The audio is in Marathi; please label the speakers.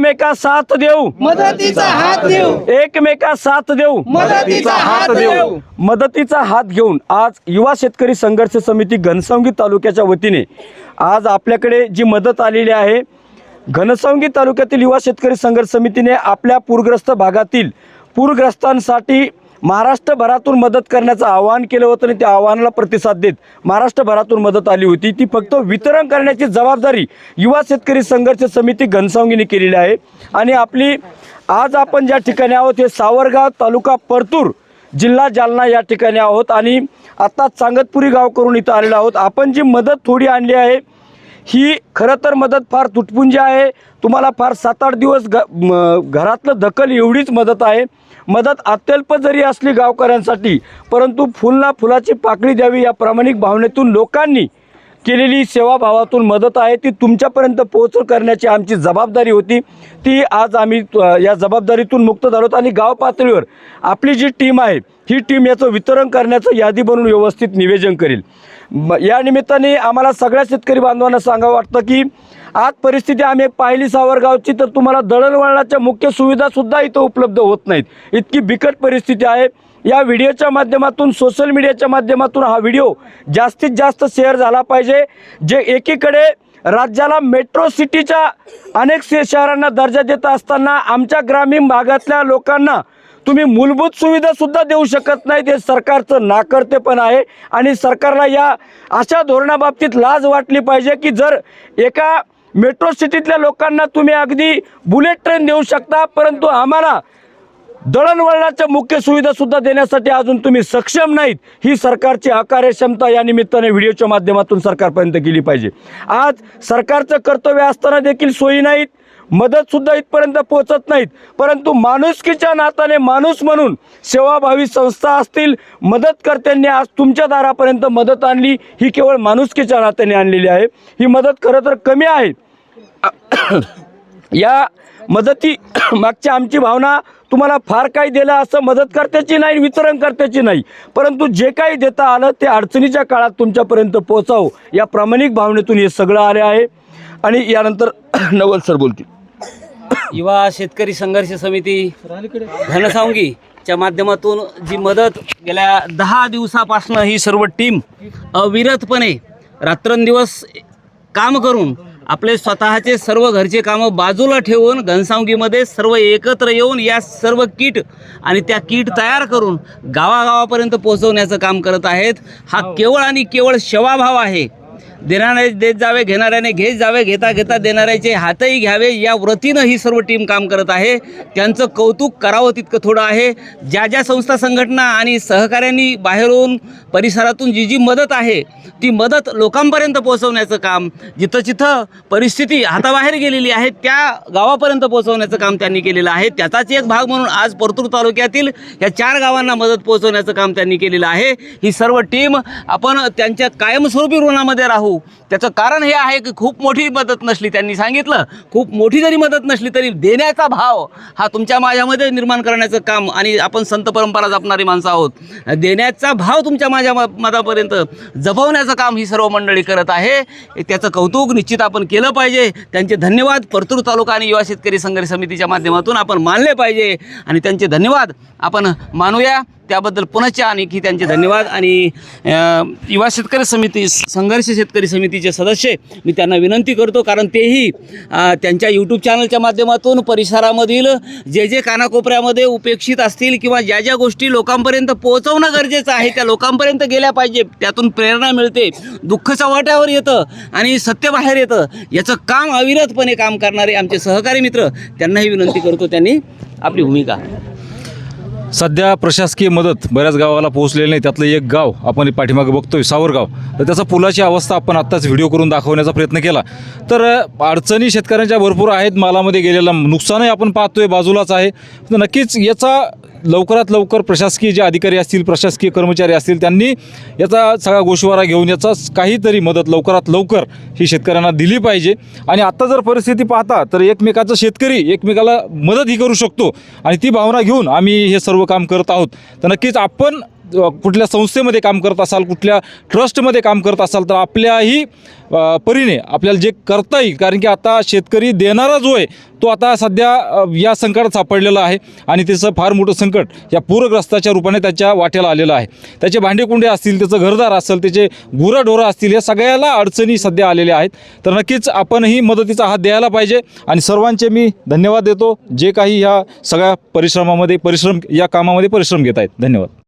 Speaker 1: एकमेका साथ देऊ.
Speaker 2: मदतीचा हात देऊ.
Speaker 1: एकमेका साथ देऊ.
Speaker 2: मदतीचा हात देऊ.
Speaker 1: मदतीचा हात घेऊन आज युवा शेतकरी संघर्ष समिती घनसावंगी तालुक्याच्या वतीने आज आपल्याकडे जी मदत आलेली आहे घनसावंगी तालुक्यातील युवा शेतकरी संघर्ष समितीने आपल्या पूरग्रस्त भागातील पूरग्रस्तांसाठी महाराष्ट्रभरातून मदत करण्याचं आवाहन केलं होतं आणि त्या आव्हानाला प्रतिसाद देत महाराष्ट्रभरातून मदत आली होती. ती फक्त वितरण करण्याची जबाबदारी युवा शेतकरी संघर्ष समिती घनसावंगीने केलेली आहे. आणि आपली आज आपण ज्या ठिकाणी आहोत हे सावरगाव तालुका परतूर जिल्हा जालना या ठिकाणी आहोत. आणि आत्ता चांगतपुरी गाव करून इथं आलेलो आहोत. आपण जी मदत थोडी आणली आहे ही खरं तर मदत फार तुटपुंजी आहे. तुम्हाला फार सात आठ दिवस ग म- घरातलं दखल एवढीच मदत आहे. मदत अत्यल्प जरी असली गावकऱ्यांसाठी परंतु फुलना फुलाची पाकळी द्यावी या प्रामाणिक भावनेतून लोकांनी केलेली सेवाभावातून मदत आहे. ती तुमच्यापर्यंत पोहोच करण्याची आमची जबाबदारी होती. ती आज आम्ही या जबाबदारीतून मुक्त झालो आणि गाव पातळीवर आपली जी टीम आहे ही टीम याचं वितरण करण्याचं यादी बनवून व्यवस्थित निवेदन करेल. म- या निमित्ताने आम्हाला सगळ्या शेतकरी बांधवांना सांगावं वाटतं की आज परिस्थिती आम्ही एक पाहिली सावरगावची तर तुम्हाला दळणवळणाच्या मुख्य सुविधासुद्धा इथं उपलब्ध होत नाहीत. इतकी बिकट परिस्थिती आहे. या व्हिडिओच्या माध्यमातून सोशल मीडियाच्या माध्यमातून हा व्हिडिओ जास्तीत जास्त शेअर झाला पाहिजे जे एकीकडे राज्याला मेट्रो सिटीच्या अनेक शहरांना दर्जा देत असताना आमच्या ग्रामीण भागातल्या लोकांना तुम्ही मूलभूत सुविधासुद्धा देऊ शकत नाही ते सरकारचं नाकर्तेपण आहे आणि सरकारला या अशा धोरणाबाबतीत लाज वाटली पाहिजे की जर एका मेट्रो सिटीतल्या लोकांना तुम्ही अगदी बुलेट ट्रेन देऊ शकता परंतु आम्हाला दळणवळणाच्या मुख्य सुविधा सुद्धा देण्यासाठी अजून तुम्ही सक्षम नाहीत. ही सरकारची अकार्यक्षमता या निमित्ताने व्हिडिओच्या माध्यमातून सरकारपर्यंत गेली पाहिजे. आज सरकारचं कर्तव्य असताना देखील सोयी नाहीत. मदत सुद्धा इथपर्यंत पोहोचत नाहीत. परंतु माणुसकीच्या नात्याने माणूस म्हणून सेवाभावी संस्था असतील मदतकर्त्यांनी आज तुमच्या दारापर्यंत मदत आणली. ही केवळ माणुसकीच्या नात्याने आणलेली आहे. ही मदत खरं तर कमी आहे. या मदती मागची आमची भावना तुम्हाला फार काही दिलं असं मदत करत्याची नाही वितरणकर्त्याची नाही. परंतु जे काही देता आलं ते अडचणीच्या काळात तुमच्यापर्यंत पोहोचावं. या प्रामाणिक भावनेतून हे सगळं आले आहे. आणि यानंतर नवल सर बोलतील.
Speaker 3: युवा शेतकरी संघर्ष समिती घनसावंगी च्या माध्यमातून जी मदत गेल्या दहा दिवसापासून ही सर्व टीम अविरतपणे रात्रंदिवस काम करून आपले स्वतःचे सर्व घरचे कामं बाजूला ठेवून घनसावंगीमध्ये सर्व एकत्र येऊन या सर्व किट आणि त्या किट तयार करून गावागावापर्यंत पोहोचवण्याचं काम करत आहेत. हा केवळ आणि केवळ सेवाभाव आहे. देणारे देत जावे घेणाऱ्याने घेत जावे घेता घेता देणाऱ्याचे हातही घ्यावे. या व्रतीनं ही सर्व टीम काम करत आहे. त्यांचं कौतुक करावं तितकं थोडं आहे. ज्या ज्या संस्था संघटना आणि सहकाऱ्यांनी बाहेरून परिसरातून जी जी मदत आहे ती मदत लोकांपर्यंत पोहोचवण्याचं काम जिथं जिथं परिस्थिती हाताबाहेर गेलेली आहे त्या गावापर्यंत पोहोचवण्याचं काम त्यांनी केलेलं आहे. त्याचाच एक भाग म्हणून आज परतूर तालुक्यातील या चार गावांना मदत पोहोचवण्याचं काम त्यांनी केलेलं आहे. ही सर्व टीम आपण त्यांच्या कायमस्वरूपी ऋणामध्ये राहू. त्याचं कारण हे आहे की खूप मोठी मदत नसली त्यांनी सांगितलं. खूप मोठी जरी मदत नसली तरी देण्याचा भाव हा तुमच्या माझ्यामध्ये निर्माण करण्याचं काम आणि आपण संत परंपरा जपणारी माणसं आहोत. देण्याचा भाव तुमच्या माझ्या म- मतापर्यंत जपवण्याचं काम ही सर्व मंडळी करत आहे. त्याचं कौतुक निश्चित आपण केलं पाहिजे. त्यांचे धन्यवाद परतूर तालुका आणि युवा शेतकरी संघर्ष समितीच्या माध्यमातून आपण मानले पाहिजे. आणि त्यांचे धन्यवाद आपण मानूया. त्याबद्दल पुनश्च आणखी त्यांचे धन्यवाद. आणि युवा शेतकरी समिती संघर्ष शेतकरी समितीचे सदस्य मी त्यांना विनंती करतो कारण तेही त्यांच्या यूट्यूब चॅनलच्या माध्यमातून परिसरामधील जे जे कानाकोपऱ्यामध्ये उपेक्षित असतील किंवा ज्या ज्या गोष्टी लोकांपर्यंत पोहोचवणं गरजेचं आहे त्या लोकांपर्यंत गेल्या पाहिजे त्यातून प्रेरणा मिळते. दुःख चव्हाट्यावर येतं आणि सत्य बाहेर येतं. याचं काम अविरतपणे काम करणारे आमचे सहकारी मित्र त्यांनाही विनंती करतो त्यांनी आपली भूमिका.
Speaker 4: सध्या प्रशासकीय मदत बऱ्याच गावाला पोहोचलेली नाही. त्यातलं एक गाव आपण पाठीमागे बघतोय सावरगाव. तर त्याचा पुलाची अवस्था आपण आत्ताच व्हिडिओ करून दाखवण्याचा प्रयत्न केला. तर अडचणी शेतकऱ्यांच्या भरपूर आहेत. मालामध्ये गेलेलं नुकसानही आपण पाहतोय बाजूलाच आहे. तर नक्कीच याचा लवकरात लवकर प्रशासकीय जे अधिकारी असतील प्रशासकीय कर्मचारी असतील त्यांनी याचा सगळा गोषवारा घेऊन याचा काहीतरी मदत लवकरात लवकर ही शेतकऱ्यांना दिली पाहिजे. आणि आत्ता जर परिस्थिती पाहता तर एकमेकाचा शेतकरी एकमेकाला मदतही करू शकतो. आणि ती भावना घेऊन आम्ही हे सर्व काम करत आहोत. तर नक्कीच आपण कुठल्या संस्थेमध्ये काम करत असाल कुठल्या ट्रस्टमध्ये काम करत असाल तर आपल्याही परीने आपल्याला जे करता येईल कारण की आता शेतकरी देणारा जो आहे तो आता सध्या या संकटात सापडलेला आहे आणि त्याचं फार मोठं संकट या पूरग्रस्ताच्या रूपाने त्याच्या वाट्याला आलेलं आहे. त्याचे भांडेकुंडे असतील त्याचं घरदार असेल त्याचे गुराढोरं असतील या सगळ्याला अडचणी सध्या आलेल्या आहेत. तर नक्कीच आपणही मदतीचा हात द्यायला पाहिजे आणि सर्वांचे मी धन्यवाद देतो. जे काही ह्या सगळ्या परिश्रमामध्ये परिश्रम या कामामध्ये परिश्रम घेत आहेत. धन्यवाद.